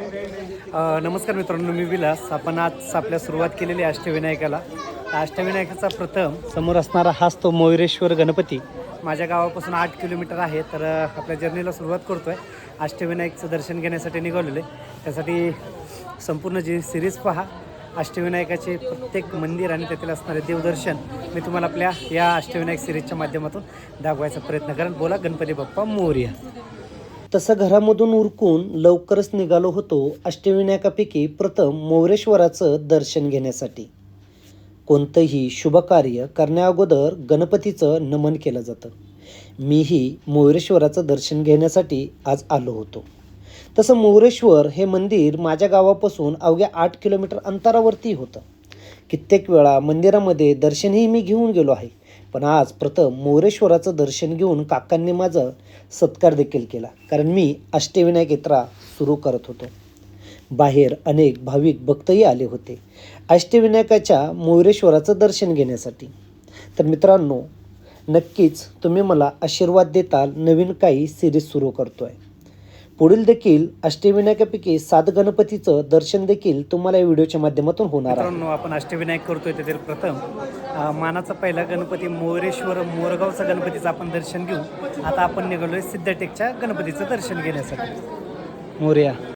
नमस्कार मित्रांनो मी विलास. आपण आज आपल्या सुरुवात केलेली आहे अष्टविनायकाला. अष्टविनायकाचा प्रथम समोर असणारा हाच तो मयुरेश्वर गणपती. माझ्या गावापासून आठ किलोमीटर आहे तर आपल्या जर्नीला सुरुवात करतो आहे अष्टविनायकचं दर्शन घेण्यासाठी निघालेलो आहे त्यासाठी संपूर्ण जी सिरीज पहा अष्टविनायकाचे प्रत्येक मंदिर आणि तेथील असणारे देवदर्शन मी तुम्हाला आपल्या या अष्टविनायक सिरीजच्या माध्यमातून दाखवायचा प्रयत्न करेन. बोला गणपती बाप्पा मोर्या. तसं घरामधून उरकून लवकरच निघालो होतो अष्टविनायकापैकी प्रथम मोरेश्वराचं दर्शन घेण्यासाठी. कोणतंही शुभकार्य करण्याअगोदर गणपतीचं नमन केलं जातं. मीही मोरेश्वराचं दर्शन घेण्यासाठी आज आलो होतो. तसं मोरेश्वर हे मंदिर माझ्या गावापासून अवघ्या आठ किलोमीटर अंतरावरती होतं. कित्येक वेळा मंदिरामध्ये दर्शनही मी घेऊन गेलो आहे. पण आज प्रथम मोरेश्वराचं दर्शन घेऊन काकांनी माझं सत्कार देखील केला. कारण मी अष्टविनायक यात्रा सुरू करत होतो. बाहेर अनेक भाविक भक्तही आले होते. अष्टविनायकाच्या मोरेश्वराचं दर्शन घेण्यासाठी. तर मित्रांनो नक्कीच तुम्ही मला आशीर्वाद देताल. नवीन काही सिरीज सुरू करतो आहे पुढील देखील अष्टविनायकापैकी सात गणपतीचं दर्शन देखील तुम्हाला या व्हिडिओच्या माध्यमातून होणार आहे. आपण अष्टविनायक करतोय त्यातील प्रथम. मानाचा पहिला गणपती मोरेश्वर मोरगावचा गणपतीचं आपण दर्शन घेऊ. आता आपण निघालोय सिद्धटेकच्या गणपतीचं दर्शन घेण्यासाठी. मोर्या.